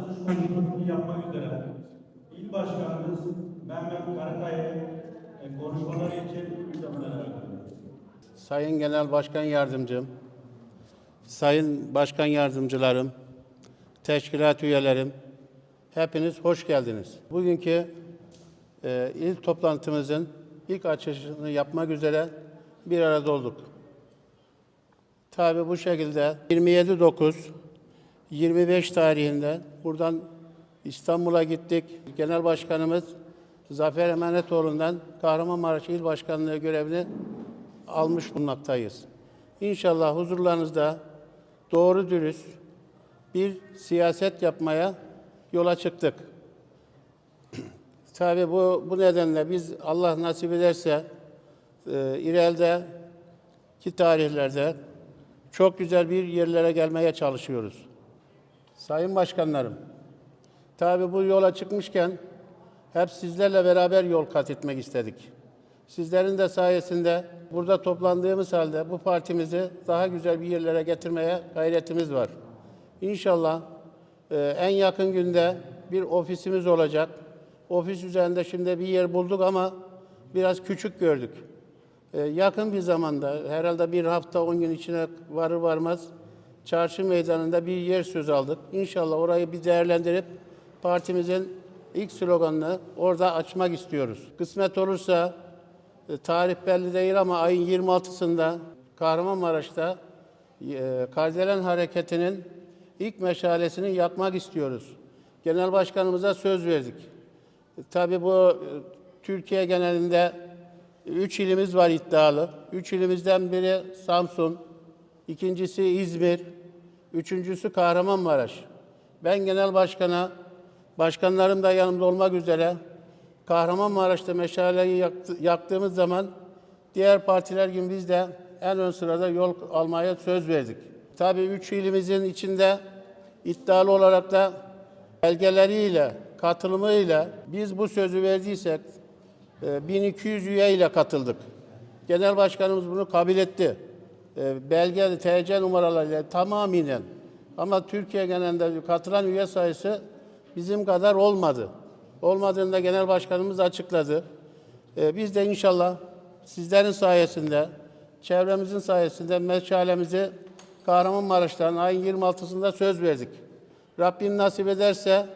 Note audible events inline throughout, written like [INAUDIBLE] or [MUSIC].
Açılış konuşmasını yapmak üzere İl Başkanımız Mehmet Karakaya e, konuşmaları için müsaade. Sayın Genel Başkan Yardımcım, Sayın Başkan Yardımcılarım, teşkilat üyelerim, hepiniz hoş geldiniz. Bugünkü e, il toplantımızın ilk açılışını yapmak üzere bir arada olduk. Tabi bu şekilde 27-9, 25 tarihinde buradan İstanbul'a gittik. Genel Başkanımız Zafer Emanetoğlu'ndan Kahramanmaraş İl Başkanlığı görevini almış bulunmaktayız. İnşallah huzurlarınızda doğru dürüst bir siyaset yapmaya yola çıktık. [CLEARS THROAT] Tabii bu, bu nedenle biz Allah nasip ederse e, ileride ki tarihlerde çok güzel bir yerlere gelmeye çalışıyoruz. Sayın başkanlarım, tabii bu yola çıkmışken hep sizlerle beraber yol kat etmek istedik. Sizlerin de sayesinde burada toplandığımız halde bu partimizi daha güzel bir yerlere getirmeye gayretimiz var. İnşallah e, en yakın günde bir ofisimiz olacak. Ofis üzerinde şimdi bir yer bulduk ama biraz küçük gördük. E, yakın bir zamanda herhalde bir hafta on gün içine varır varmaz çarşı meydanında bir yer söz aldık. İnşallah orayı bir değerlendirip partimizin ilk sloganını orada açmak istiyoruz. Kısmet olursa e, tarih belli değil ama ayın 26'sında Kahramanmaraş'ta e, Kardelen Hareketi'nin ilk meşalesini yakmak istiyoruz. Genel Başkanımıza söz verdik. E, Tabii bu Türkiye genelinde üç ilimiz var iddialı. Üç ilimizden biri Samsun, ikincisi İzmir, üçüncüsü Kahramanmaraş. Ben genel başkana, başkanlarım da yanımda olmak üzere Kahramanmaraş'ta meşaleyi yaktı- yaktığımız zaman diğer partiler gibi biz de en ön sırada yol almaya söz verdik. Tabii üç ilimizin içinde iddialı olarak da belgeleriyle, katılımıyla biz bu sözü verdiysek e, 1200 üye ile katıldık. Genel başkanımız bunu kabul etti. E, Belge, TC numaralarıyla tamamıyla. Ama Türkiye genelinde katılan üye sayısı bizim kadar olmadı. Olmadığını da genel başkanımız açıkladı. E, Biz de inşallah sizlerin sayesinde, çevremizin sayesinde meşalemizi Kahramanmaraş'tan ayın 26'sında söz verdik. Rabbim nasip ederse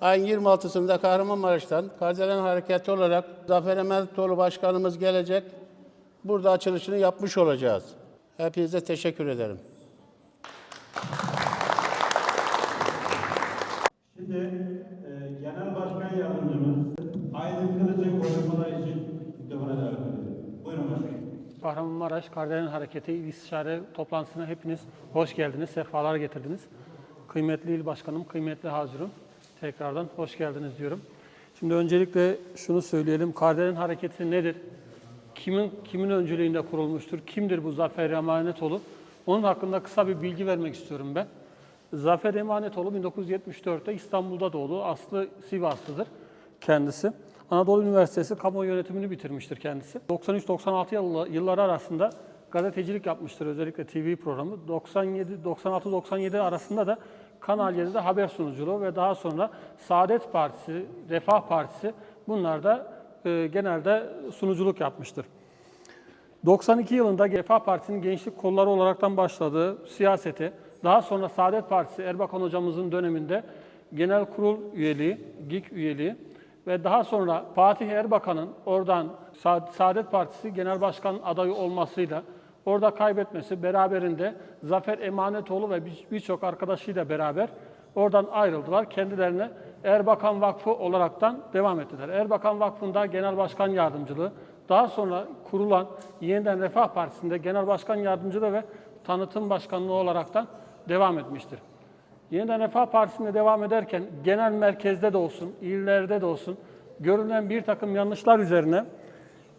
ayın 26'sında Kahramanmaraş'tan Kardelen Hareketi olarak Zafer Emeltoğlu Başkanımız gelecek. Burada açılışını yapmış olacağız. Hepinize teşekkür ederim. Şimdi e, Genel Başkan Yardımcımız Aydın Kılıç'ın konuşmaları için mikrofona davet ediyorum. Buyurun başkanım. Kahramanmaraş Kardelen Hareketi İl İstişare toplantısına hepiniz hoş geldiniz, sefalar getirdiniz. Kıymetli il başkanım, kıymetli hazurum, tekrardan hoş geldiniz diyorum. Şimdi öncelikle şunu söyleyelim, Kardelen Hareketi nedir? Kimin kimin öncülüğünde kurulmuştur? Kimdir bu Zafer Emanetoğlu? Onun hakkında kısa bir bilgi vermek istiyorum ben. Zafer Emanetoğlu 1974'te İstanbul'da doğdu. Aslı Sivaslıdır kendisi. Anadolu Üniversitesi Kamu Yönetimini bitirmiştir kendisi. 93-96 yılı- yılları arasında gazetecilik yapmıştır özellikle TV programı. 97 96-97 arasında da Kanal 7'de haber sunuculuğu ve daha sonra Saadet Partisi, Refah Partisi bunlar da e, genelde sunuculuk yapmıştır. 92 yılında Refah Partisi'nin gençlik kolları olaraktan başladığı siyaseti, daha sonra Saadet Partisi Erbakan hocamızın döneminde genel kurul üyeliği, GİK üyeliği ve daha sonra Fatih Erbakan'ın oradan Sa- Saadet Partisi Genel Başkan adayı olmasıyla orada kaybetmesi beraberinde Zafer Emanetoğlu ve bir- birçok arkadaşıyla beraber oradan ayrıldılar. Kendilerine Erbakan Vakfı olaraktan devam ettiler. Erbakan Vakfı'nda Genel Başkan Yardımcılığı, daha sonra kurulan Yeniden Refah Partisi'nde Genel Başkan Yardımcılığı ve Tanıtım Başkanlığı olaraktan devam etmiştir. Yeniden Refah Partisi'nde devam ederken genel merkezde de olsun, illerde de olsun görülen bir takım yanlışlar üzerine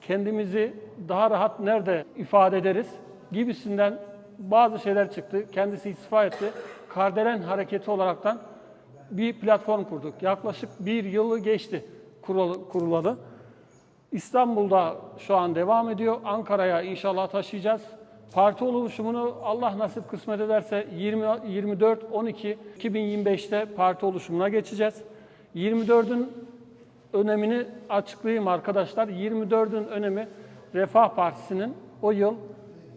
kendimizi daha rahat nerede ifade ederiz gibisinden bazı şeyler çıktı. Kendisi istifa etti. Kardelen Hareketi olaraktan bir platform kurduk. Yaklaşık bir yılı geçti kurulalı. İstanbul'da şu an devam ediyor. Ankara'ya inşallah taşıyacağız. Parti oluşumunu Allah nasip kısmet ederse 20 24 12 2025'te parti oluşumuna geçeceğiz. 24'ün önemini açıklayayım arkadaşlar. 24'ün önemi Refah Partisi'nin o yıl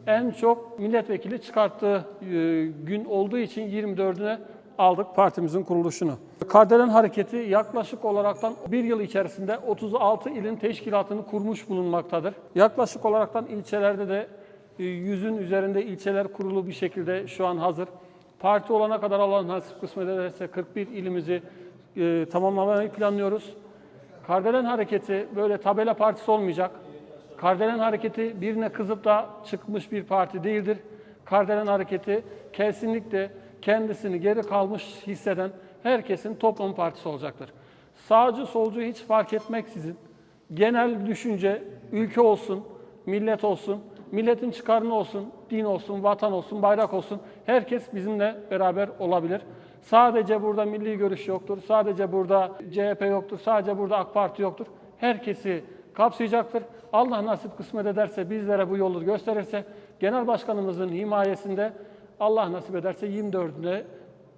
en çok milletvekili çıkarttığı e, gün olduğu için 24'üne aldık partimizin kuruluşunu. Kardelen Hareketi yaklaşık olaraktan bir yıl içerisinde 36 ilin teşkilatını kurmuş bulunmaktadır. Yaklaşık olaraktan ilçelerde de e, yüzün üzerinde ilçeler kurulu bir şekilde şu an hazır. Parti olana kadar Allah nasip kısmet ederse 41 ilimizi e, tamamlamayı planlıyoruz. Kardelen Hareketi böyle tabela partisi olmayacak. Kardelen Hareketi birine kızıp da çıkmış bir parti değildir. Kardelen Hareketi kesinlikle kendisini geri kalmış hisseden herkesin toplum partisi olacaktır. Sağcı solcu hiç fark etmeksizin genel düşünce ülke olsun, millet olsun, milletin çıkarını olsun, din olsun, vatan olsun, bayrak olsun herkes bizimle beraber olabilir. Sadece burada milli görüş yoktur, sadece burada CHP yoktur, sadece burada AK Parti yoktur. Herkesi kapsayacaktır. Allah nasip kısmet ederse bizlere bu yolu gösterirse genel başkanımızın himayesinde Allah nasip ederse 24'ünde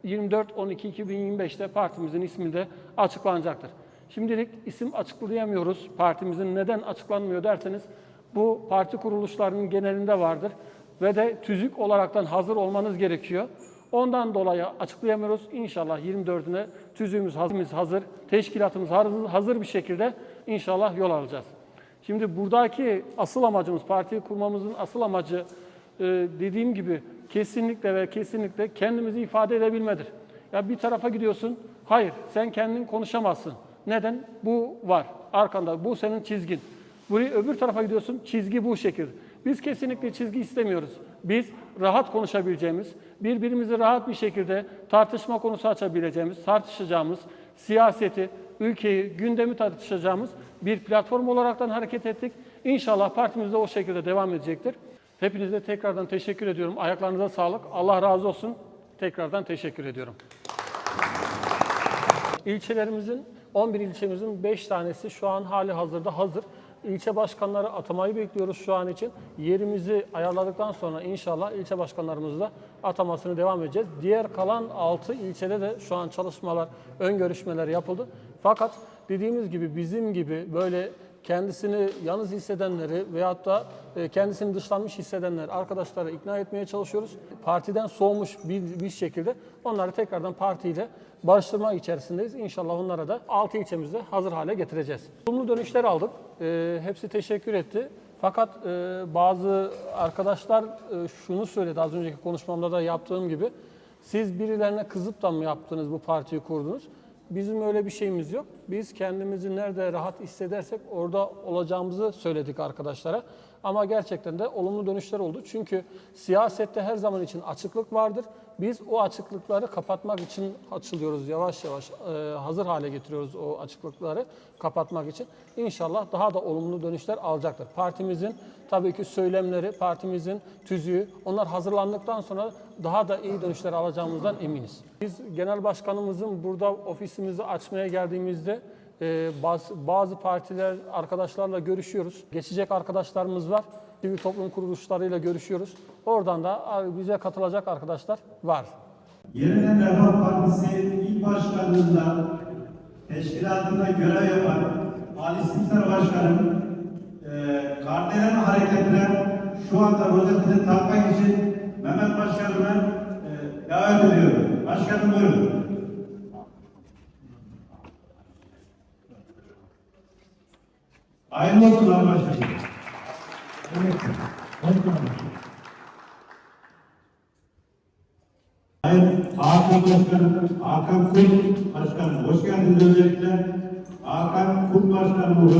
24-12-2025'te partimizin ismi de açıklanacaktır. Şimdilik isim açıklayamıyoruz. Partimizin neden açıklanmıyor derseniz bu parti kuruluşlarının genelinde vardır ve de tüzük olaraktan hazır olmanız gerekiyor. Ondan dolayı açıklayamıyoruz. İnşallah 24'üne tüzüğümüz hazır, teşkilatımız hazır, bir şekilde inşallah yol alacağız. Şimdi buradaki asıl amacımız, partiyi kurmamızın asıl amacı dediğim gibi kesinlikle ve kesinlikle kendimizi ifade edebilmedir. Ya bir tarafa gidiyorsun, hayır sen kendin konuşamazsın. Neden? Bu var arkanda, bu senin çizgin. Buraya öbür tarafa gidiyorsun, çizgi bu şekilde. Biz kesinlikle çizgi istemiyoruz. Biz rahat konuşabileceğimiz, birbirimizi rahat bir şekilde tartışma konusu açabileceğimiz, tartışacağımız, siyaseti, ülkeyi, gündemi tartışacağımız bir platform olaraktan hareket ettik. İnşallah partimiz de o şekilde devam edecektir. Hepinize tekrardan teşekkür ediyorum. Ayaklarınıza sağlık. Allah razı olsun. Tekrardan teşekkür ediyorum. İlçelerimizin 11 ilçemizin 5 tanesi şu an hali hazırda hazır. İlçe başkanları atamayı bekliyoruz şu an için. Yerimizi ayarladıktan sonra inşallah ilçe başkanlarımızla atamasını devam edeceğiz. Diğer kalan 6 ilçede de şu an çalışmalar, ön görüşmeler yapıldı. Fakat dediğimiz gibi bizim gibi böyle kendisini yalnız hissedenleri veyahut da e, kendisini dışlanmış hissedenler arkadaşları ikna etmeye çalışıyoruz. Partiden soğumuş bir, bir şekilde onları tekrardan partiyle barıştırma içerisindeyiz. İnşallah onlara da 6 ilçemizde hazır hale getireceğiz. Olumlu dönüşler aldık. E, hepsi teşekkür etti. Fakat e, bazı arkadaşlar e, şunu söyledi az önceki konuşmamda da yaptığım gibi. Siz birilerine kızıp da mı yaptınız bu partiyi kurdunuz? Bizim öyle bir şeyimiz yok. Biz kendimizi nerede rahat hissedersek orada olacağımızı söyledik arkadaşlara. Ama gerçekten de olumlu dönüşler oldu. Çünkü siyasette her zaman için açıklık vardır. Biz o açıklıkları kapatmak için açılıyoruz yavaş yavaş. e, hazır hale getiriyoruz o açıklıkları kapatmak için. İnşallah daha da olumlu dönüşler alacaktır. Partimizin tabii ki söylemleri, partimizin tüzüğü onlar hazırlandıktan sonra daha da iyi dönüşler alacağımızdan eminiz. Biz genel başkanımızın burada ofisimizi açmaya geldiğimizde e, bazı, bazı partiler arkadaşlarla görüşüyoruz. Geçecek arkadaşlarımız var. Sivil toplum kuruluşlarıyla görüşüyoruz. Oradan da bize katılacak arkadaşlar var. Yeniden Refah Partisi İl Başkanlığı'nda teşkilatında görev yapan Ali Simser Başkanım e, Kardelen Hareketi'ne şu anda rozetini takmak için Mehmet Başkanım'a e, davet ediyorum. Başkanım buyurun. Hayırlı olsun Ali Başkanım. Evet, başkanım. Sayın Hakan Başkanım, Hakan Kurt Başkanım, hoş geldiniz öncelikle. Hakan Kurt Başkanım'ı